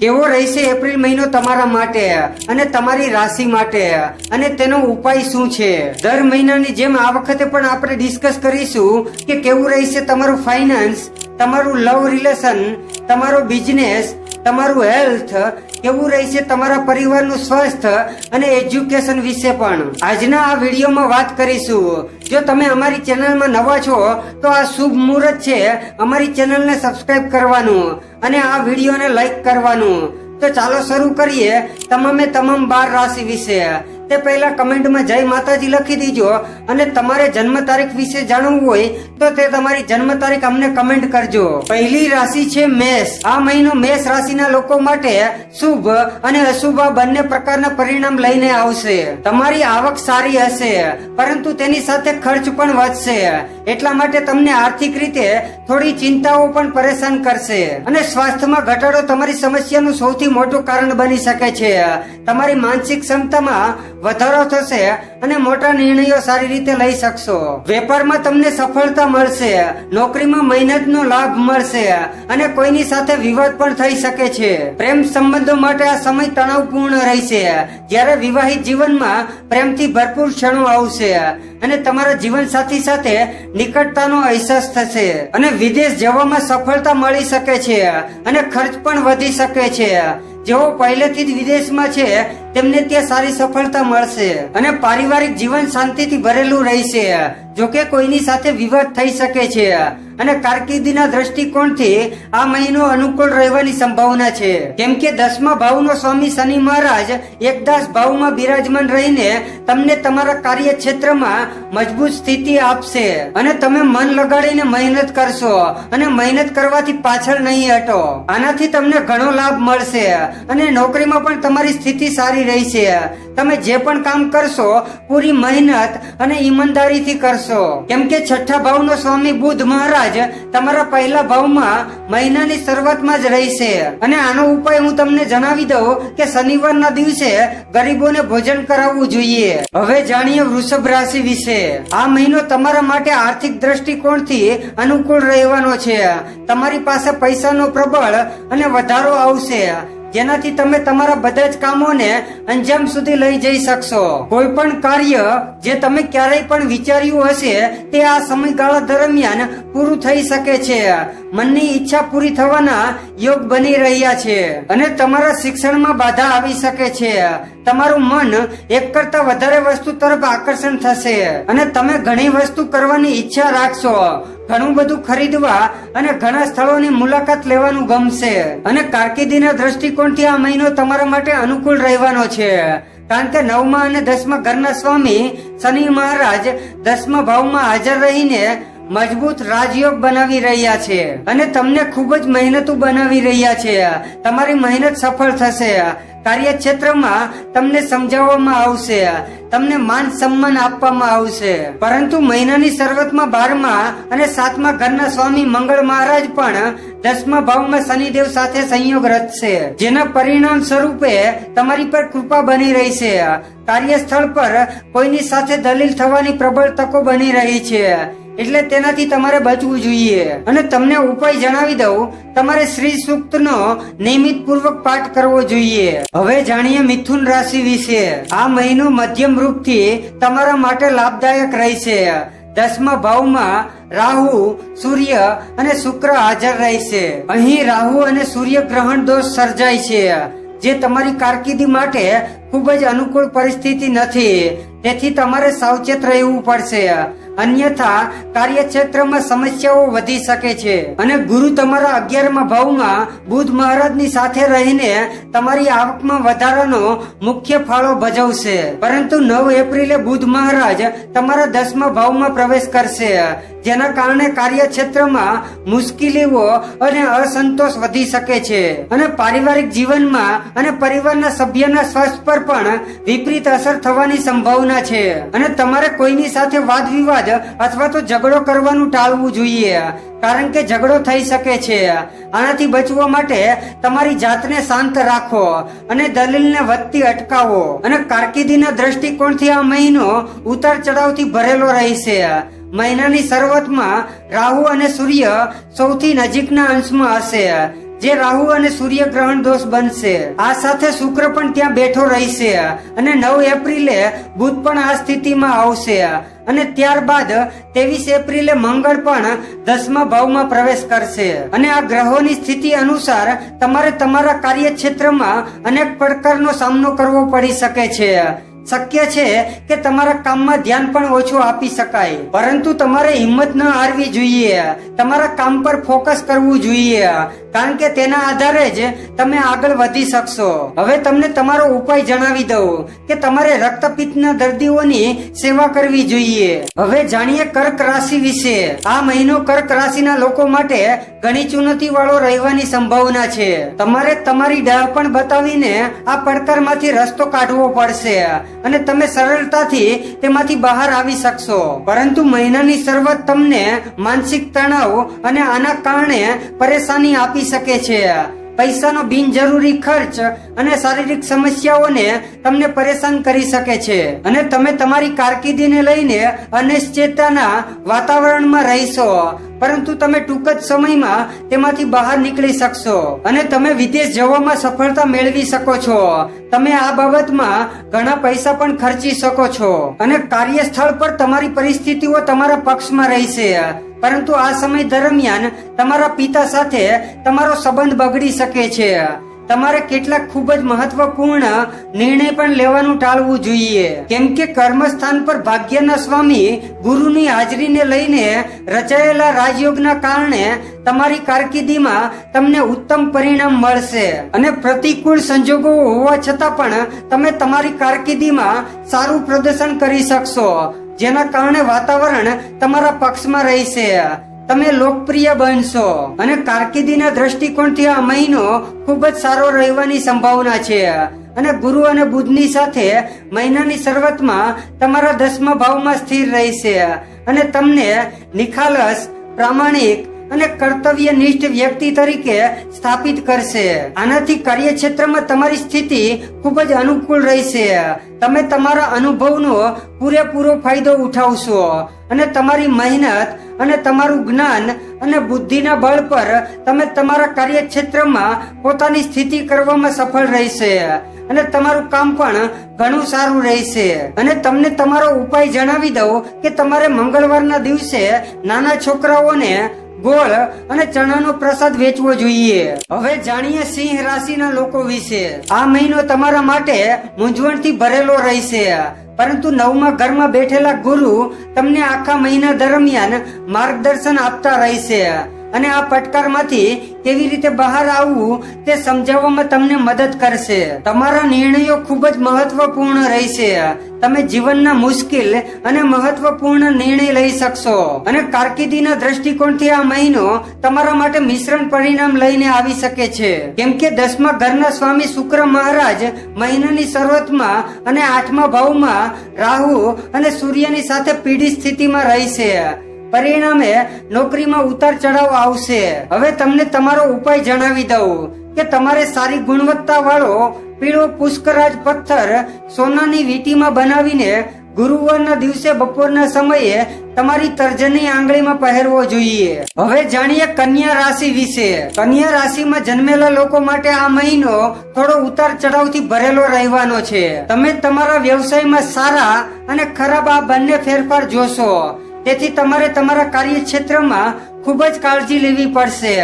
કેવો રહેશે એપ્રિલ મહિનો તમારા માટે અને તમારી રાશિ માટે? અને તેનો ઉપાય શું છે? દર મહિનાની જેમ આ વખતે પણ આપણે ડિસ્કસ કરીશું કે કેવું રહેશે તમારું ફાઇનાન્સ તમારું લવ રિલેશન તમારો બિઝનેસ તમારું હેલ્થ કેવું રહેશે તમારા પરિવારનું સ્વાસ્થ્ય અને એજ્યુકેશન વિશે પણ. આજના આ વિડીયોમાં વાત કરીશું. જો તમે અમારી ચેનલમાં નવા છો, તો આ શુભ મુહૂર્ત છે અમારી ચેનલને સબસ્ક્રાઇબ કરવાનું અને આ વિડીયોને લાઈક કરવાનું. તો ચાલો શરૂ કરીએ તમામે તમામ બાર રાશિ વિશે. તે પહેલા કમેન્ટમાં જય માતાજી લખી દીજો અને તમારે જન્મ તારીખ વિશે જાણવું હોય તો તે તમારી જન્મ તારીખ અમને કમેન્ટ કરજો. પહેલી રાશિ છે મેષ. આ મહિનો મેષ રાશિના લોકો માટે શુભ અને અશુભ બંને પ્રકારના પરિણામ લઈને આવશે. તમારી આવક સારી હશે, પરંતુ તેની સાથે ખર્ચ પણ વધશે. એટલા માટે તમને આર્થિક રીતે થોડી ચિંતાઓ પણ પરેશાન કરશે. અને સ્વાસ્થ્યમાં ઘટાડો તમારી સમસ્યાનું સૌથી મોટું કારણ બની શકે છે. તમારી માનસિક ક્ષમતામાં વધારો થશે અને મોટા નિર્ણયો સારી રીતે લઈ શકશો. વેપારમાં તમને સફળતા મળશે, નોકરીમાં મહેનતનો લાભ મળશે અને કોઈની સાથે વિવાદ પણ થઈ શકે છે. પ્રેમ સંબંધો માટે આ સમય તણાવપૂર્ણ રહેશે. જ્યારે વિવાહિત જીવનમાં પ્રેમથી ભરપૂર ક્ષણો આવશે અને તમારા જીવનસાથી સાથે નિકટતાનો અહેસાસ થશે. અને વિદેશ જવામાં સફળતા મળી શકે છે અને ખર્ચ પણ વધી શકે છે. જેઓ પહેલેથી જ વિદેશમાં છે તેમને ત્યાં સારી સફળતા મળશે અને પારિવારિક જીવન શાંતિથી ભરેલું રહેશે, જોકે કોઈની સાથે વિવાદ થઈ શકે છે. અને કારકિર્દીના દ્રષ્ટિકોણથી આ મહિનો અનુકૂળ રહેવાની સંભાવના છે. કેમ કે દસમા ભાવનો સ્વામી શનિ મહારાજ એકદાસ ભાવમાં બિરાજમાન રહીને તમને તમારા કાર્ય ક્ષેત્રમાં મજબૂત સ્થિતિ આપશે. અને તમે મન લગાડીને મહેનત કરશો અને મહેનત કરવાથી પાછળ નહીં હટો. આનાથી તમને ઘણો લાભ મળશે અને નોકરીમાં પણ તમારી સ્થિતિ સારી રહેશે તમે જે પણ કામ કરશો, પૂરી મહેનત અને ઈમાનદારીથી કરશો. કેમ કે છઠ્ઠા ભાવનો સ્વામી બુદ્ધ મહારાજ તમારા પહેલા ભાવમાં મહિનાની શરૂઆતમાં જ રહેશે અને આનો ઉપાય હું તમને જણાવી દઉં કે શનિવારના દિવસે ગરીબોને ભોજન કરાવવું જોઈએ. હવે જાણીએ વૃષભ રાશિ વિશે. આ મહિનો તમારા માટે આર્થિક દ્રષ્ટિકોણથી અનુકૂળ રહેવાનો છે. તમારી પાસે પૈસાનો પ્રબળ અને વધારો આવશે. જેનાથી તમે તમારા બધા જ કામોને અંજામ સુધી લઈ જઈ શકશો. કોઈ પણ કાર્ય જે તમે ક્યારેય પણ વિચાર્યું હશે, તે આ સમયગાળા દરમિયાન પૂરું થઈ શકે છે. મનની ઈચ્છા પૂરી થવાના યોગ બની રહ્યા છે અને તમારા શિક્ષણમાં બાધા આવી શકે છે. તમારું મન એક કરતા વધારે વસ્તુ તરફ આકર્ષણ થશે અને તમે ઘણી વસ્તુ કરવાની ઈચ્છા રાખશો. ઘણું બધું ખરીદવા અને ઘણા સ્થળોની મુલાકાત લેવાનું ગમશે અને કારકિર્દીના દ્રષ્ટિકોણથી આ મહિનો તમારા માટે અનુકૂળ રહેવાનો છે. કારણ કે નવમા અને દસમા ઘરના સ્વામી શનિ મહારાજ દસમા ભાવમાં હાજર રહીને મજબૂત રાજયોગ બનાવી રહ્યા છે. અને તમને ખૂબ જ મહેનતુ બનાવી રહ્યા છે. તમારી મહેનત સફળ થશે. કાર્યક્ષેત્રમાં તમને સમજાવવામાં આવશે. તમને માન સન્માન આપવામાં આવશે. પરંતુ મહિનાની શરૂઆતમાં બારમા અને સાતમા ઘરના સ્વામી મંગળ મહારાજ પણ દસમા ભાવમાં શનિદેવ સાથે સંયોગ રચશે. જેના પરિણામ સ્વરૂપે તમારી પર કૃપા બની રહી છે કાર્યસ્થળ પર કોઈની સાથે દલીલ થવાની પ્રબળ તકો બની રહી છે. એટલે તેનાથી તમારે બચવું જોઈએ. અને તમને ઉપાય જણાવી દઉં, તમારે શ્રી સૂક્તનો નિયમિત પૂર્વક પાઠ કરવો જોઈએ. હવે જાણીએ મિથુન રાશિ વિશે. આ મહિનો મધ્યમ રૂપથી તમારા માટે લાભદાયક રહેશે. દસમા ભાવમાં રાહુ, સૂર્ય અને શુક્ર હાજર રહેશે. અહીં રાહુ અને સૂર્ય ગ્રહણ દોષ સર્જાય છે, જે તમારી કારકિર્દી માટે ખૂબ જ અનુકૂળ પરિસ્થિતિ નથી. તેથી તમારે સાવચેત રહેવું પડશે. અન્યથા કાર્યક્ષેત્રમાં સમસ્યાઓ વધી શકે છે. અને ગુરુ તમારા અગિયારમા ભાવમાં બુધ મહારાજની સાથે રહીને તમારી આવકમાં વધારાનો મુખ્ય ફાળો ભજવશે. પરંતુ નવ એપ્રિલે બુધ મહારાજ તમારા દસમા ભાવમાં પ્રવેશ કરશે. જેના કારણે કાર્યક્ષેત્રમાં મુશ્કેલીઓ અને અસંતોષ વધી શકે છે. અને પારિવારિક જીવનમાં અને પરિવારના સભ્યના સ્વાસ્થ્ય પર પણ વિપરીત અસર થવાની સંભાવના છે. અને તમારે કોઈની સાથે વાદ વિવાદ અથવા તો ઝઘડો કરવાનું ટાળવું જોઈએ. કારણ કે ઝઘડો થઈ શકે છે. આનાથી બચવા માટે તમારી જાતને શાંત રાખો અને દલીલને વધતી અટકાવો. અને કારકિર્દીના દ્રષ્ટિકોણથી આ મહિનો ઉતાર ચઢાવથી ભરેલો રહેશે. મહિનાની શરૂઆતમાં રાહુ અને સૂર્ય સૌથી નજીકના અંશમાં હશે. જે રાહુ અને સૂર્ય ગ્રહણ દોષ બનશે. આ સાથે શુક્ર પણ ત્યાં બેઠો રહેશે અને નવ એપ્રિલે બુધ પણ આ સ્થિતિમાં આવશે અને ત્યારબાદ ત્રેવીસ એપ્રિલે મંગળ પણ દસમા ભાવમાં પ્રવેશ કરશે. અને આ ગ્રહોની સ્થિતિ અનુસાર તમારે તમારા કાર્યક્ષેત્રમાં અનેક પડકારનો સામનો કરવો પડી શકે છે. શક્ય છે કે તમારા કામમાં ધ્યાન પણ ઓછું આપી શકાય. પરંતુ તમારે હિંમત ન હારવી જોઈએ. તમારા કામ પર ફોકસ કરવું જોઈએ. કારણ કે તેના આધારે જ તમે આગળ વધી શકશો. હવે તમને તમારો ઉપાય જણાવી દઉં કે તમારે રક્તપિત્તના દર્દીઓની સેવા કરવી જોઈએ. હવે જાણીએ કર્ક રાશિ વિશે. આ મહિનો કર્ક રાશિના લોકો માટે ઘણી ચુનૌતી વાળો રહેવાની સંભાવના છે. તમારે તમારી ડહાપણ બતાવીને આ પડકારમાંથી રસ્તો કાઢવો પડશે અને તમે સરળતાથી તેમાંથી બહાર આવી શકશો. પરંતુ મહિનાની શરૂઆત તમને માનસિક તણાવ અને આના કારણે પરેશાની આપી શકે છે. પૈસાનો બિનજરૂરી ખર્ચ અને શારીરિક સમસ્યાઓને તમને પરેશાન કરી શકે છે. અને તમે તમારી કારકિર્દીને લઈને અનિશ્ચિતતાના વાતાવરણમાં રહેશો. પરંતુ તમે ટૂંક જ સમયમાં તેમાંથી બહાર નીકળી શકશો. અને તમે વિદેશ જવામાં સફળતા મેળવી શકો છો. તમે આ બાબતમાં ઘણા પૈસા પણ ખર્ચી શકો છો. અને કાર્યસ્થળ પર તમારી પરિસ્થિતિઓ તમારા પક્ષમાં રહેશે. પરંતુ આ સમય દરમિયાન તમારા પિતા સાથે તમારો સંબંધ બગડી શકે છે. તમારે કેટલાક ખૂબ જ મહત્વપૂર્ણ નિર્ણય પણ લેવાનું ટાળવું જોઈએ. કેમ કે કર્મસ્થાન પર ભાગ્યના સ્વામી ગુરુની હાજરીને લઈને રચાયેલા રાજયોગના કારણે તમારી કારકિર્દીમાં તમને ઉત્તમ પરિણામ મળશે. અને પ્રતિકૂળ સંજોગો હોવા છતાં પણ તમે તમારી કારકિર્દીમાં સારું પ્રદર્શન કરી શકશો. જેના કારણે વાતાવરણ તમારા પક્ષમાં રહેશે. તમે લોકપ્રિય બનશો. અને કારકિર્દીના દ્રષ્ટિકોણથી આ મહિનો ખૂબ જ સારો રહેવાની સંભાવના છે. અને ગુરુ અને બુધની સાથે મહિનાની શરૂઆતમાં તમારા દસમા ભાવમાં સ્થિર રહેશે. અને તમને નિખાલસ, પ્રામાણિક અને કર્તવ્ય નિષ્ઠ વ્યક્તિ તરીકે સ્થાપિત કરશે. આનાથી કાર્યક્ષેત્રમાં તમારી સ્થિતિ ખૂબ જ અનુકૂળ રહેશે. તમે તમારા અનુભવનો પૂરેપૂરો ફાયદો ઉઠાવશો અને તમારી મહેનત અને તમારું જ્ઞાન અને બુદ્ધિના બળ પર તમે તમારા કાર્યક્ષેત્રમાં પોતાની સ્થિતિ કરવામાં સફળ રહેશે અને તમારું કામ પણ ઘણું સારું રહેશે. અને તમને તમારો ઉપાય જણાવી દઉં કે તમારે મંગળવારના દિવસે નાના છોકરાઓને ગોળ અને ચણાનો પ્રસાદ વેચવો જોઈએ. હવે જાણીએ સિંહ રાશિના લોકો વિશે. આ મહિનો તમારા માટે મૂંઝવણથી ભરેલો રહેશે. પરંતુ નવમા ઘરમાં બેઠેલા ગુરુ તમને આખા મહિના દરમિયાન માર્ગદર્શન આપતા રહેશે. અને આ પડકારમાંથી કેવી રીતે બહાર આવવું તે સમજાવવામાં તમને મદદ કરશે. તમારા નિર્ણયો ખૂબ જ મહત્વપૂર્ણ રહેશે. તમે જીવનના મુશ્કેલ અને મહત્વપૂર્ણ નિર્ણય લઈ શકશો. અને કારકિર્દીના દ્રષ્ટિકોણથી આ મહિનો તમારા માટે મિશ્રણ પરિણામ લઈને આવી શકે છે. કેમ કે દસમા ઘરના સ્વામી શુક્ર મહારાજ મહિનાની શરૂઆતમાં અને આઠમા ભાવમાં રાહુ અને સૂર્યની સાથે પીડી સ્થિતિમાં રહેશે. પરિણામે નોકરીમાં ઉતાર ચઢાવ આવશે. હવે તમને તમારો ઉપાય જણાવી દઉં કે તમારે સારી ગુણવત્તા વાળો પીળો પુષ્કરાજ પથ્થર સોનાની વીટીમાં બનાવીને ગુરુવારના દિવસે બપોરના સમયે તમારી તર્જની આંગળીમાં પહેરવો જોઈએ. હવે જાણીએ કન્યા રાશિ વિશે. કન્યા રાશિમાં જન્મેલા લોકો માટે આ મહિનો થોડો ઉતાર ચઢાવથી ભરેલો રહેવાનો છે. તમે તમારા વ્યવસાયમાં સારા અને ખરાબ આ બંને ફેરફાર જોશો. તેથી તમારે તમારા કાર્યક્ષેત્રમાં ખૂબ જ કાળજી લેવી પડશે.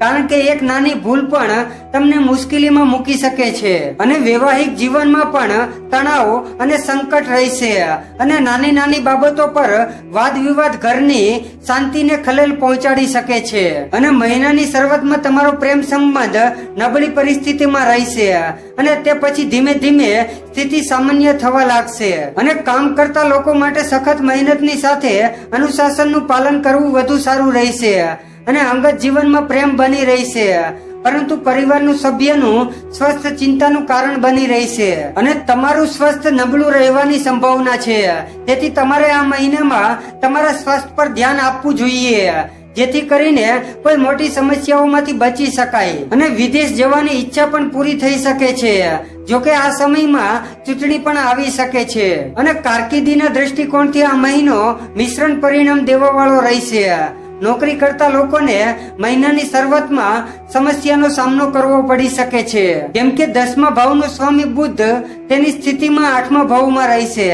કારણ કે એક નાની ભૂલ પણ તમને મુશ્કેલીમાં મૂકી શકે છે. અને વૈવાહિક જીવનમાં પણ તણાવ અને સંકટ રહેશે. અને નાની નાની બાબતો પર વાદ વિવાદ ઘરની શાંતિને ખલેલ પહોંચાડી શકે છે. અને મહિનાની શરૂઆતમાં તમારો પ્રેમ સંબંધ નબળી પરિસ્થિતિમાં રહેશે. અને તે પછી ધીમે ધીમે સ્થિતિ સામાન્ય થવા લાગશે. અને કામ કરતા લોકો માટે સખત મહેનતની સાથે અનુશાસનનું પાલન કરવું વધુ સારું રહેશે. અને અંગત જીવનમાં પ્રેમ બની રહી છે. પરંતુ પરિવારનું સભ્યનું સ્વસ્થ ચિંતાનું કારણ બની રહેશે અને તમારું સ્વસ્થ નબળું રહેવાની સંભાવના છે. તેથી તમારે આ મહિનામાં તમારા સ્વાસ્થ્ય પર ધ્યાન આપવું જોઈએ. જેથી કરીને કોઈ મોટી સમસ્યાઓમાંથી બચી શકાય. અને વિદેશ જવાની ઈચ્છા પણ પૂરી થઈ શકે છે. જોકે આ સમયમાં ચૂંટણી પણ આવી શકે છે. અને કારકિર્દીના દ્રષ્ટિકોણથી આ મહિનો મિશ્રણ પરિણામ દેવા વાળો રહેશે. નોકરી કરતા લોકોને મહિનાની શરૂઆતમાં સમસ્યાનો સામનો કરવો પડી શકે છે. કેમ કે દસમા ભાવનો સ્વામી બુદ્ધ તેની સ્થિતિમાં આઠમા ભાવમાં રહેશે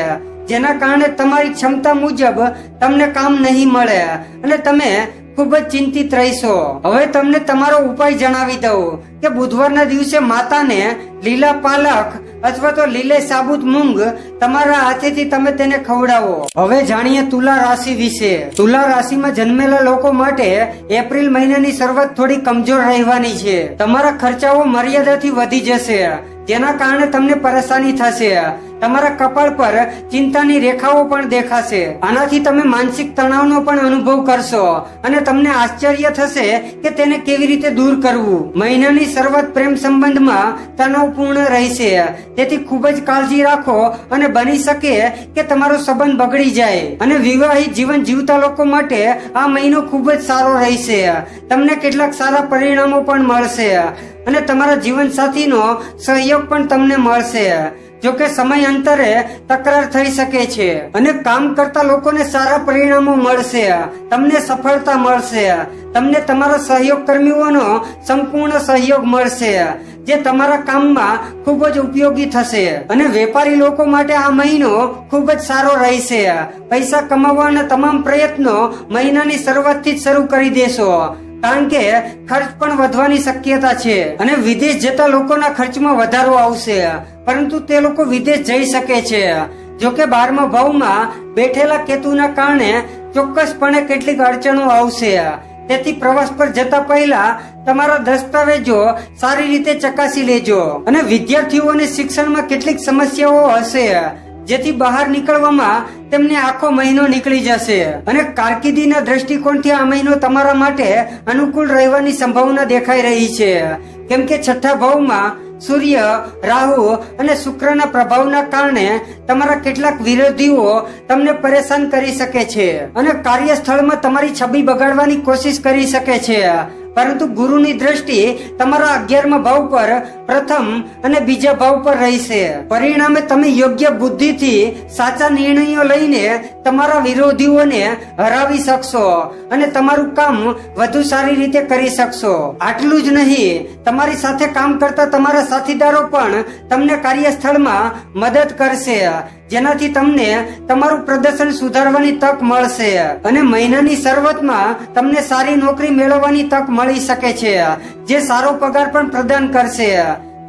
જેના કારણે તમારી ક્ષમતા મુજબ તમને કામ નહીં મળે અને તમે ખૂબ જ ચિંતિત રહીશો. હવે તમને તમારો ઉપાય જણાવી દઉં કે બુધવારના દિવસે માતાને લીલા પાલક અથવા તો લીલે સાબુત મૂંગ તમારા હાથેથી તમે તેને ખવડાવો. હવે જાણીએ તુલા રાશિ વિશે. તુલા રાશિમાં જન્મેલા લોકો માટે એપ્રિલ મહિનાની શરૂઆત થોડી કમજોર રહેવાની છે. તમારા ખર્ચાઓ મર્યાદાથી વધી જશે. જેના કારણે તમને પરેશાની થશે. તમારા કપાળ પર ચિંતાની રેખાઓ પણ દેખાશે. આનાથી તમે માનસિક તણાવનો પણ અનુભવ કરશો અને તમને આશ્ચર્ય થશે કે તેને કેવી રીતે દૂર કરવું. મહિનાની શરૂઆત પ્રેમ સંબંધમાં તણાવપૂર્ણ રહેશે. તેથી ખૂબ જ કાળજી રાખો અને બની શકે કે તમારો સંબંધ બગડી જાય. અને વિવાહિત જીવન જીવતા લોકો માટે આ મહિનો ખૂબ જ સારો રહેશે. તમને કેટલાક સારા પરિણામો પણ મળશે. અને તમારા જીવનસાથીનો સહયોગ પણ તમને મળશે. જો કે સમય અંતરે તકરાર થઈ શકે છે. અને કામ કરતા લોકોને સારા પરિણામો મળશે. તમને સફળતા મળશે. તમને તમારા સહયોગ કર્મીઓનો સંપૂર્ણ સહયોગ મળશે, જે તમારા કામમાં ખૂબ જ ઉપયોગી થશે. અને વેપારી લોકો માટે આ મહિનો ખૂબ જ સારો રહેશે. પૈસા કમાવવાના તમામ પ્રયત્નો મહિનાની શરૂઆતથી જ શરૂ કરી દેશો. કારણ કે ખર્ચ પણ વધવાની શક્યતા છે. અને વિદેશ જતા લોકોના ખર્ચમાં વધારો આવશે. પરંતુ તે લોકો વિદેશ જઈ શકે છે. જો કે બારમા ભાવમાં બેઠેલા કેતુના કારણે ચોક્કસપણે કેટલીક અડચણો આવશે. તેથી પ્રવાસ પર જતા પહેલા તમારા દસ્તાવેજો સારી રીતે ચકાસી લેજો. અને વિદ્યાર્થીઓને શિક્ષણમાં કેટલીક સમસ્યાઓ હશે. જેથી બહાર નીકળવામાં તેમને આખો મહિનો નીકળી જશે. અને કારકિર્દીના દ્રષ્ટિકોણથી આ મહિનો તમારા માટે અનુકૂળ રહેવાની સંભાવના દેખાઈ રહી છે. કેમ કે છઠ્ઠા ભાવમાં સૂર્ય, રાહુ અને શુક્રના પ્રભાવના કારણે તમારા કેટલાક વિરોધીઓ તમને પરેશાન કરી શકે છે અને કાર્યસ્થળમાં તમારી છબી બગાડવાની કોશિશ કરી શકે છે. પરંતુ ગુરુની દ્રષ્ટિએ તમારા અગિયારમા ભાવ પર પ્રથમ અને બીજા ભાવ પર રહેશે. પરિણામે તમે યોગ્ય બુદ્ધિથી સાચા નિર્ણયો લઈને તમારા વિરોધીઓને હરાવી શકશો અને તમારું કામ વધુ સારી રીતે કરી શકશો. આટલું જ નહીં, તમારી સાથે કામ કરતા તમારા સાથીદારો પણ તમને કાર્યસ્થળમાં મદદ કરશે. જેનાથી તમને તમારું પ્રદર્શન સુધારવાની તક મળશે અને મહિનાની શરૂઆતમાં તમને સારી નોકરી મેળવવાની તક મળી શકે છે, જે સારો પગાર પણ પ્રદાન કરશે.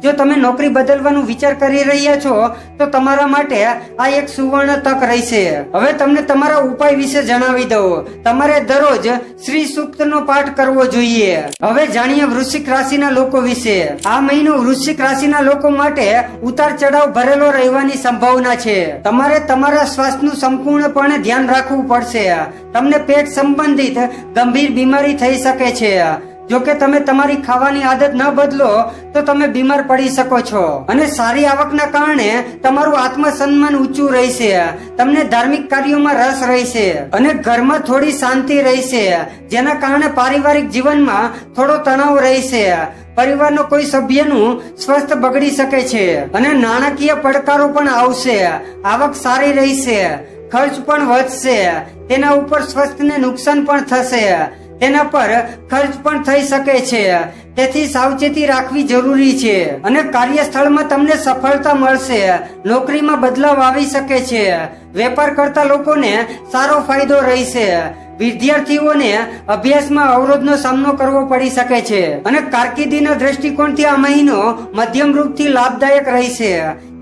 જો તમે નોકરી બદલવાનું વિચાર કરી રહ્યા છો, તો તમારા માટે આ એક સુવર્ણ તક રહેશે. હવે તમને તમારા ઉપાય વિશે જણાવી દઉં. તમારે દરરોજ શ્રી સૂક્તનો પાઠ કરવો જોઈએ. હવે જાણીએ વૃશ્ચિક રાશિના લોકો વિશે. આ મહિનો વૃશ્ચિક રાશિના લોકો માટે ઉતાર ચઢાવ ભરેલો રહેવાની સંભાવના છે. તમારે તમારા સ્વાસ્થ્યનું સંપૂર્ણપણે ધ્યાન રાખવું પડશે. તમને પેટ સંબંધિત ગંભીર બીમારી થઈ શકે છે. જો કે તમે તમારી ખાવાની આદત ન બદલો, તો તમે બીમાર પડી શકો છો. અને સારી આવકના કારણે તમારું આત્મસન્માન ઊંચું રહેશે. તમને ધાર્મિક કાર્યોમાં રસ રહેશે. અને ઘરમાં થોડી શાંતિ રહેશે. જેના કારણે પારિવારિક જીવનમાં થોડો તણાવ રહેશે. પરિવારનો કોઈ સભ્યનું સ્વસ્થ બગડી શકે છે. અને નાણાકીય પડકારો પણ આવશે. આવક સારી રહેશે. ખર્ચ પણ વધશે. તેના ઉપર સ્વસ્થને નુકસાન પણ થશે. તેના પર ખર્ચ પણ થઈ શકે છે. તેથી સાવચેતી રાખવી જરૂરી છે અને કાર્યસ્થળમાં તમને સફળતા મળશે. નોકરીમાં બદલાવ આવી શકે છે. વેપાર કરતા લોકોને સારો ફાયદો રહેશે. વિદ્યાર્થીઓને અભ્યાસમાં અવરોધનો સામનો કરવો પડી શકે છે અને કારકિર્દીના દ્રષ્ટિકોણથી આ મહિનો મધ્યમ રૂપથી લાભદાયક રહેશે.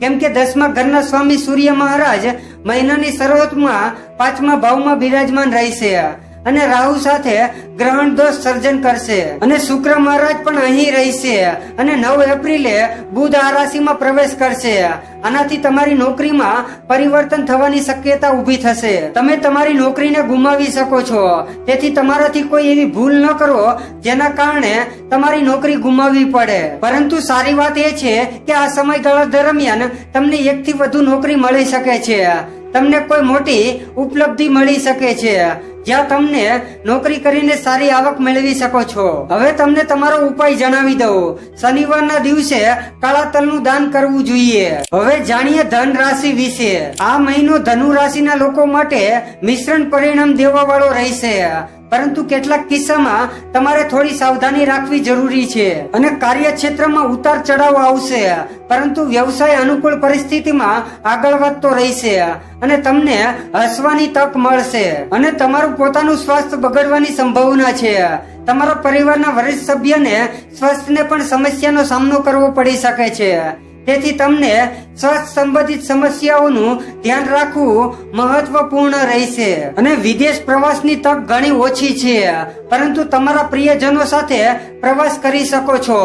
કેમ કે દસમા ઘરના સ્વામી સૂર્ય મહારાજ મહિનાની શરૂઆતમાં પાંચમા ભાવમાં બિરાજમાન રહેશે. અને રાહુ સાથે ગ્રહણ દોષ સર્જન કરશે. અને શુક્ર મહારાજ પણ અહીં રહેશે. અને નવ એપ્રિલે બુધ આ રાશિમાં પ્રવેશ કરશે. આનાથી તમારી નોકરીમાં પરિવર્તન થવાની શક્યતા ઊભી થશે. તમે તમારી નોકરીને ગુમાવી શકો છો. તેથી તમારાથી કોઈ એવી ભૂલ ન કરો, જેના કારણે તમારી નોકરી ગુમાવવી પડે. પરંતુ સારી વાત એ છે કે આ સમયગાળા દરમિયાન તમને એકથી વધુ નોકરી મળી શકે છે. તમને કોઈ મોટી ઉપલબ્ધિ મળી શકે છે. જ્યાં તમને નોકરી કરીને સારી આવક મેળવી શકો છો. હવે તમને તમારો ઉપાય જણાવી દઉં. શનિવારના દિવસે કાળા તલનું દાન કરવું જોઈએ. હવે જાણીએ ધન રાશિ વિશે. આ મહિનો ધનુ રાશિના લોકો માટે મિશ્રણ પરિણામ દેવા વાળો રહેશે. પરંતુ કેટલાક કિસ્સામાં તમારે થોડી સાવધાની રાખવી જરૂરી છે અને કાર્યક્ષેત્રમાં ઉતાર ચઢાવ આવશે, પરંતુ વ્યવસાય અનુકૂળ પરિસ્થિતિમાં આગળ વધતો રહેશે અને તમને હસવાની તક મળશે અને તમારું પોતાનું સ્વાસ્થ્ય બગડવાની સંભાવના છે. તમારા પરિવારના વરિષ્ઠ સભ્યને સ્વાસ્થ્યને પણ સમસ્યાનો સામનો કરવો પડી શકે છે. તેથી તમને સ્વાસ્થ્ય સંબંધિત સમસ્યાઓનું ધ્યાન રાખવું મહત્વપૂર્ણ રહેશે. અને વિદેશ પ્રવાસની તક ઘણી ઓછી છે, પરંતુ તમારા પ્રિયજનો સાથે પ્રવાસ કરી શકો છો.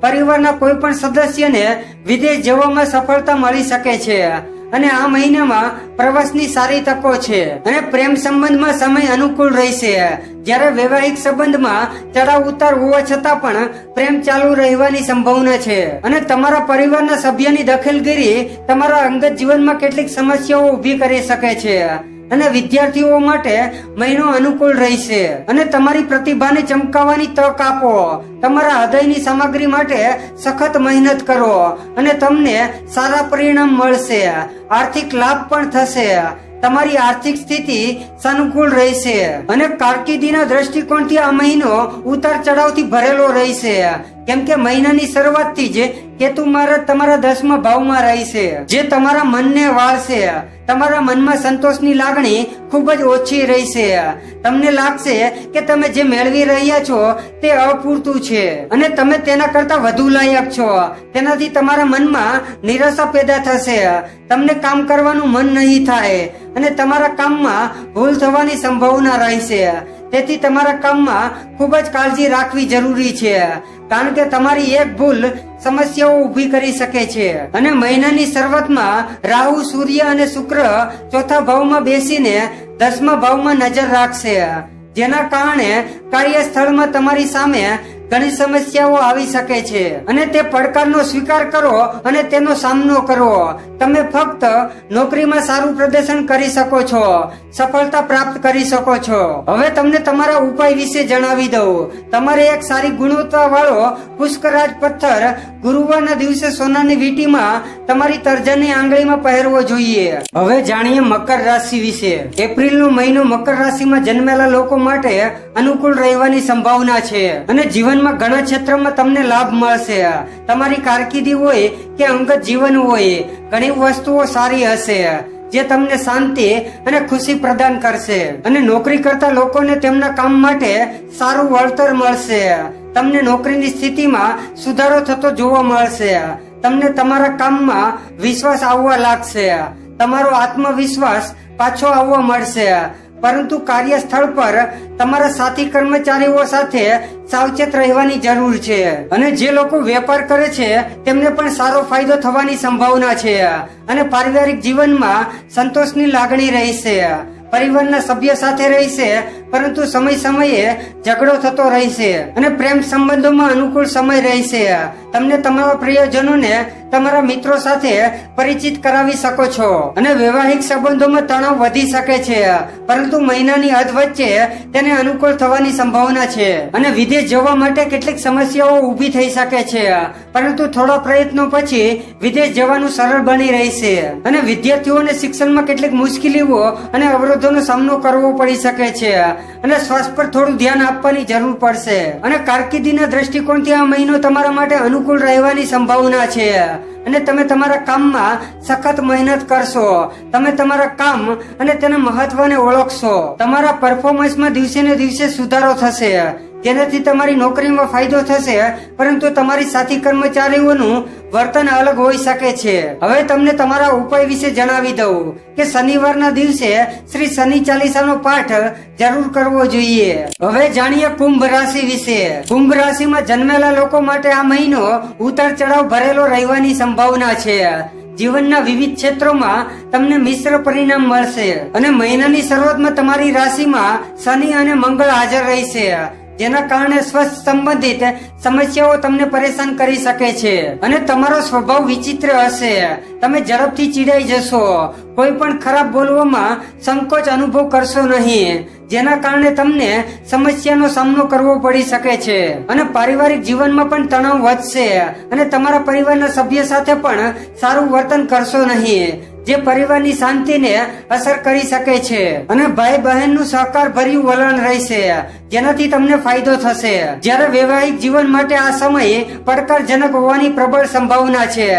પરિવારના કોઈ પણ સદસ્યને વિદેશ જવામાં સફળતા મળી શકે છે. અને આ મહિનામાં પ્રવાસની સારી તકો છે. અને પ્રેમ સંબંધમાં સમય અનુકૂળ રહેશે. જ્યારે વૈવાહિક સંબંધમાં ચડાવ ઉતાર હોવા છતાં પણ પ્રેમ ચાલુ રહેવાની સંભાવના છે. અને તમારા પરિવારના સભ્યની દખલગીરી તમારા અંગત જીવનમાં કેટલીક સમસ્યાઓ ઊભી કરી શકે છે. અને વિદ્યાર્થીઓ માટે મહિનો અનુકૂળ રહેશે. અને તમારી પ્રતિભાને ચમકાવવાની તક આપો. તમારા હૃદયની સામગ્રી માટે સખત મહેનત કરો. અને તમને સારા પરિણામ મળશે. આર્થિક લાભ પણ થશે. તમારી આર્થિક સ્થિતિ સાનુકૂળ રહેશે. અને કારકિર્દીના દ્રષ્ટિકોણથી આ મહિનો ઉતાર ચઢાવથી ભરેલો રહેશે. કેમ કે મહિનાની શરૂઆતથી જ કેતુ મારા તમારા દસમા ભાવમાં રહેશે જે તમારા મનને વાળશે. તમારા મનમાં સંતોષની લાગણી ખૂબ જ ઓછી રહેશે તમને લાગશે કે તમે જે મેળવી રહ્યા છો તે અપૂરતું છે. અને તમે તેના કરતા વધુ લાયક છો. તેનાથી તમારા મનમાં નિરાશા પેદા થશે. તમને કામ કરવાનું મન નહીં થાય. અને તમારા કામમાં ભૂલ થવાની સંભાવના રહેશે. તેથી તમારા કામમાં ખૂબ જ કાળજી રાખવી જરૂરી છે. કારણ કે તમારી એક ભૂલ સમસ્યાઓ ઊભી કરી શકે છે. અને મહિનાની શરૂઆતમાં રાહુ, સૂર્ય અને શુક્ર ચોથા ભાવમાં બેસીને દસમા ભાવમાં નજર રાખશે. જેના કારણે કાર્યસ્થળમાં તમારી સામે ઘણી સમસ્યાઓ આવી શકે છે. અને તે પડકારનો સ્વીકાર કરો અને તેનો સામનો કરો. તમે ફક્ત નોકરીમાં સારું પ્રદર્શન કરી શકો છો, સફળતા પ્રાપ્ત કરી શકો છો. હવે તમને તમારા ઉપાય વિશે જણાવી દઉં. તમારે એક સારી ગુણવત્તા વાળો પુષ્કરાજ પથ્થર ગુરુવારના દિવસે સોનાની વીંટીમાં તમારી તર્જનની આંગળીમાં પહેરવો જોઈએ. હવે જાણીએ મકર રાશિ વિશે. એપ્રિલનો મહિનો મકર રાશિમાં જન્મેલા લોકો માટે અનુકૂળ રહેવાની સંભાવના છે. અને જીવનમાં ઘણા ક્ષેત્રમાં તમને લાભ મળશે. તમારી કારકિર્દી હોય કે અંગત જીવન હોય, ઘણી વસ્તુઓ સારી હશે, જે તમને શાંતિ અને ખુશી પ્રદાન કરશે. અને નોકરી કરતા લોકોને તેમના કામ માટે સારું વળતર મળશે. તમને નોકરીની સ્થિતિમાં સુધારો થતો જોવા મળશે. તમને તમારા કામમાં વિશ્વાસ આવવા લાગશે. તમારો આત્મવિશ્વાસ પાછો આવવા મળશે. પરંતુ કાર્યસ્થળ પર તમારા સાથી કર્મચારીઓ સાથે સાવચેત રહેવાની જરૂર છે. અને જે લોકો વેપાર કરે છે, તેમને પણ સારો ફાયદો થવાની સંભાવના છે અને પારિવારિક જીવનમાં સંતોષની લાગણી રહેશે. પરિવારના સભ્ય સાથે રહેશે, પરંતુ સમય સમયે ઝઘડો થતો રહેશે અને પ્રેમ સંબંધોમાં અનુકૂળ સમય રહેશે. તમને તમારા પ્રિયજનોને તમારા મિત્રો સાથે પરિચિત કરાવી શકો છો. અને વૈવાહિક સંબંધોમાં તણાવ વધી શકે છે. પરંતુ મહિનાની હદ વચ્ચે તેને અનુકૂળ થવાની સંભાવના છે. અને વિદેશ જવા માટે કેટલીક સમસ્યાઓ ઊભી થઈ શકે છે. પરંતુ થોડા પ્રયત્નો પછી વિદેશ જવાનું સરળ બની રહેશે. અને વિદ્યાર્થીઓને શિક્ષણમાં કેટલીક મુશ્કેલીઓ અને અવરોધોનો સામનો કરવો પડી શકે છે. અને સ્વાસ્થ્ય પર થોડું ધ્યાન આપવાની જરૂર પડશે. અને કારકિર્દીના દ્રષ્ટિકોણથી આ મહિનો તમારા માટે અનુકૂળ રહેવાની સંભાવના છે. અને તમે તમારા કામમાં સખત મહેનત કરશો. તમે તમારા કામ અને તેના મહત્વને ઓળખશો. તમારા પરફોર્મન્સમાં દિવસે ને દિવસે સુધારો થશે. જેનાથી તમારી નોકરીમાં ફાયદો થશે, પરંતુ તમારી સાથી કર્મચારીઓનું વર્તન અલગ હોઈ શકે છે. હવે તમને તમારા ઉપાય વિશે જણાવી દઉં કે શનિવારના દિવસે શ્રી શનિ ચાલીસાનો પાઠ જરૂર કરવો જોઈએ. હવે જાણીએ કુંભ રાશિ વિશે. કુંભ રાશિમાં જન્મેલા લોકો માટે આ મહિનો ઉતાર ચઢાવ ભરેલો રહેવાની સંભાવના છે. જીવનના વિવિધ ક્ષેત્રોમાં તમને મિશ્ર પરિણામ મળશે અને મહિનાની શરૂઆતમાં તમારી રાશિમાં શનિ અને મંગળ હાજર રહેશે. જેના કારણે સ્વસ્થ સંબંધિત સમસ્યાઓ તમને પરેશાન કરી શકે છે. અને તમારો સ્વભાવ વિચિત્ર હશે. તમે ઝડપથી ચીડાઈ જશો. કોઈ પણ ખરાબ બોલવામાં સંકોચ અનુભવ કરશો નહીં. જેના કારણે તમને સમસ્યાનો સામનો કરવો પડી શકે છે. અને પારિવારિક જીવનમાં પણ તણાવ વધશે. અને તમારા પરિવારના સભ્ય સાથે પણ સારું વર્તન કરશો નહીં. જે પરિવારની શાંતિને અસર કરી શકે છે. અને ભાઈ બહેનનું સહકાર ભર્યું વલણ રહેશે, જેનાથી તમને ફાયદો થશે. જ્યારે વૈવાહિક જીવન માટે આ સમય પડકારજનક હોવાની પ્રબળ સંભાવના છે.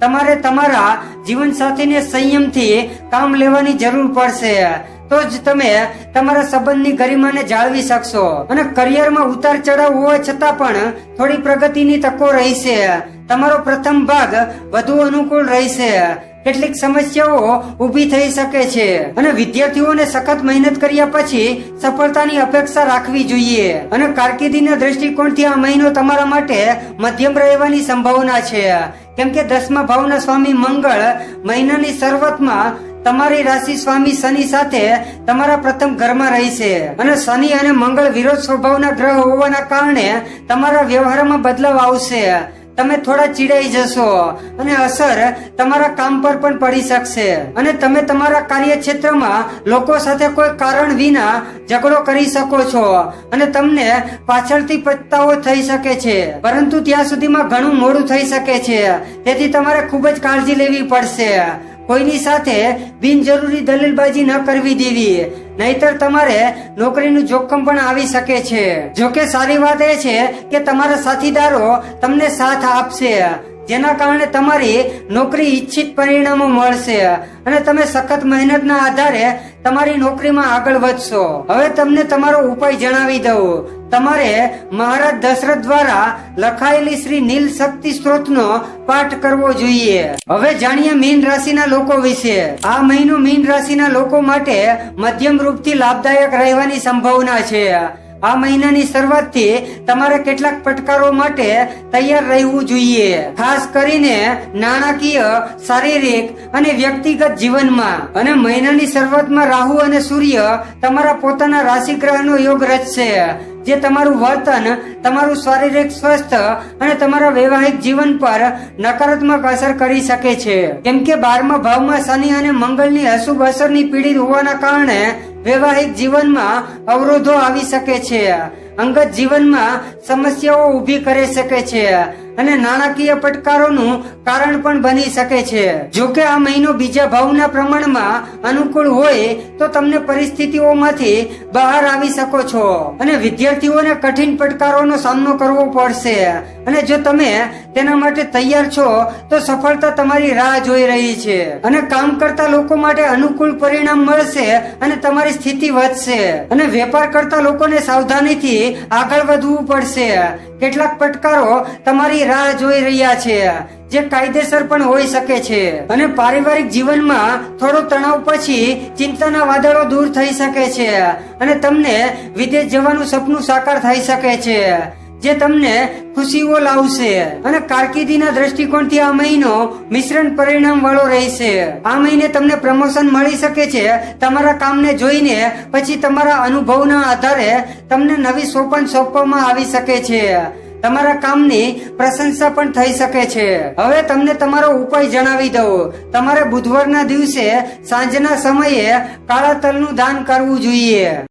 તમારે તમારા જીવનસાથીને સંયમથી કામ લેવાની જરૂર પડશે. તો જ તમે તમારા સંબંધની ગરિમાને જાળવી શકશો. અને કરિયરમાં ઉતાર ચઢાવ હોવા છતાં પણ થોડી પ્રગતિની તકો રહેશે. તમારો પ્રથમ ભાગ વધુ અનુકૂળ રહેશે. કેટલીક સમસ્યાઓ ઊભી થઈ શકે છે. અને વિદ્યાર્થીઓને સખત મહેનત કર્યા પછી સફળતાની અપેક્ષા રાખવી જોઈએ. અને કારકિર્દીના દ્રષ્ટિકોણથી આ મહિનો તમારા માટે મધ્યમ રહેવાની સંભાવના છે. કેમ કે દસમા ભાવના સ્વામી મંગળ મહિનાની શરૂઆતમાં તમારી રાશિ સ્વામી શનિ સાથે તમારા પ્રથમ ઘરમાં રહેશે. અને શનિ અને મંગળ વિરોધ સ્વભાવના ગ્રહ હોવાના કારણે તમારા વ્યવહારમાં બદલાવ આવશે. તમે થોડા ચીડાઈ જશો અને અસર તમારા કામ પર પણ પડી શકશે. અને તમે તમારા કાર્યક્ષેત્રમાં લોકો સાથે કોઈ કારણ વિના ઝઘડો કરી શકો છો અને તમને પાછળથી પછતાવો થઈ શકે છે. પરંતુ ત્યાં સુધીમાં ઘણું મોડું થઈ શકે છે. તેથી તમારે ખૂબ જ કાળજી લેવી પડશે. કોઈની સાથે બિનજરૂરી દલીલબાજી ન કરવી દેવી. નહીતર તમારે નોકરીનું જોખમ પણ આવી શકે છે. જોકે સારી વાત એ છે કે તમારા સાથીદારો તમને સાથ આપશે. જેના કારણે તમારી નોકરી ઈચ્છિત પરિણામો મળશે અને તમે સખત મહેનતના આધારે તમારી નોકરીમાં આગળ વધશો. હવે તમને તમારો ઉપાય જણાવી દઉં. તમારે મહારાજ દશરથ દ્વારા લખાયેલી શ્રી નીલ શક્તિ સ્ત્રોતનો પાઠ કરવો જોઈએ. હવે જાણીએ મીન રાશિના લોકો વિશે. આ મહિનો મીન રાશિના લોકો માટે મધ્યમ રૂપથી લાભદાયક રહેવાની સંભાવના છે. આ મહિનાની શરૂઆતથી તમારે કેટલાક પડકારો માટે તૈયાર રહેવું જોઈએ. ખાસ કરીને નાણાકીય, શારીરિક અને વ્યક્તિગત જીવનમાં. અને મહિનાની શરૂઆતમાં રાહુ અને સૂર્ય તમારા પોતાના રાશિ ગ્રહનો યોગ રચશે, જે તમારું વર્તન, તમારું શારીરિક સ્વાસ્થ્ય અને તમારા વૈવાહિક જીવન પર નકારાત્મક અસર કરી શકે છે. કેમ કે બારમા ભાવમાં શનિ અને મંગળની અશુભ અસરની પીડિત હોવાના કારણે વૈવાહિક જીવનમાં અવરોધો આવી શકે છે. અંગત જીવનમાં સમસ્યાઓ ઊભી કરી શકે છે. અને નાણાકીય પડકારોનું કારણ પણ બની શકે છે. જો કે આ મહિનો બીજા ભાવના પ્રમાણમાં અનુકૂળ હોય તો તમને પરિસ્થિતિઓમાંથી બહાર આવી શકો છો. અને વિદ્યાર્થીઓને કઠિન પડકારોનો સામનો કરવો પડશે. અને જો તમે તેના માટે તૈયાર છો, તો સફળતા તમારી રાહ જોઈ રહી છે. અને કામ કરતા લોકો માટે અનુકૂળ પરિણામ મળશે અને તમારી સ્થિતિ વધશે. અને વેપાર કરતા લોકોને સાવધાનીથી આગળ વધવું પડશે. કેટલાક પડકારો તમારી રાહ જોઈ રહ્યા છે, જે કાયદેસર પણ હોઈ શકે છે. અને પારિવારિક જીવનમાં થોડો તણાવ પછી ચિંતાના વાદળો દૂર થઈ શકે છે અને તમને વિદેશ જવાનું સપનું સાકાર થઈ શકે છે, જે તમને ખુશીઓ લાવશે. અને કારકિર્દીના દ્રષ્ટિકોણથી આ મહિનો મિશ્રણ પરિણામ વાળો રહેશે. આ મહિને તમને પ્રમોશન મળી શકે છે, તમારા કામને જોઈને, પછી તમારા અનુભવના આધારે તમને નવી સોપન સોંપવામાં આવી શકે છે. તમારા કામની પ્રશંસા પણ થઈ શકે છે. હવે તમને તમારો ઉપાય જણાવી દઉં. તમારે બુધવારના દિવસે સાંજના સમયે કાળા તલનું દાન કરવું જોઈએ.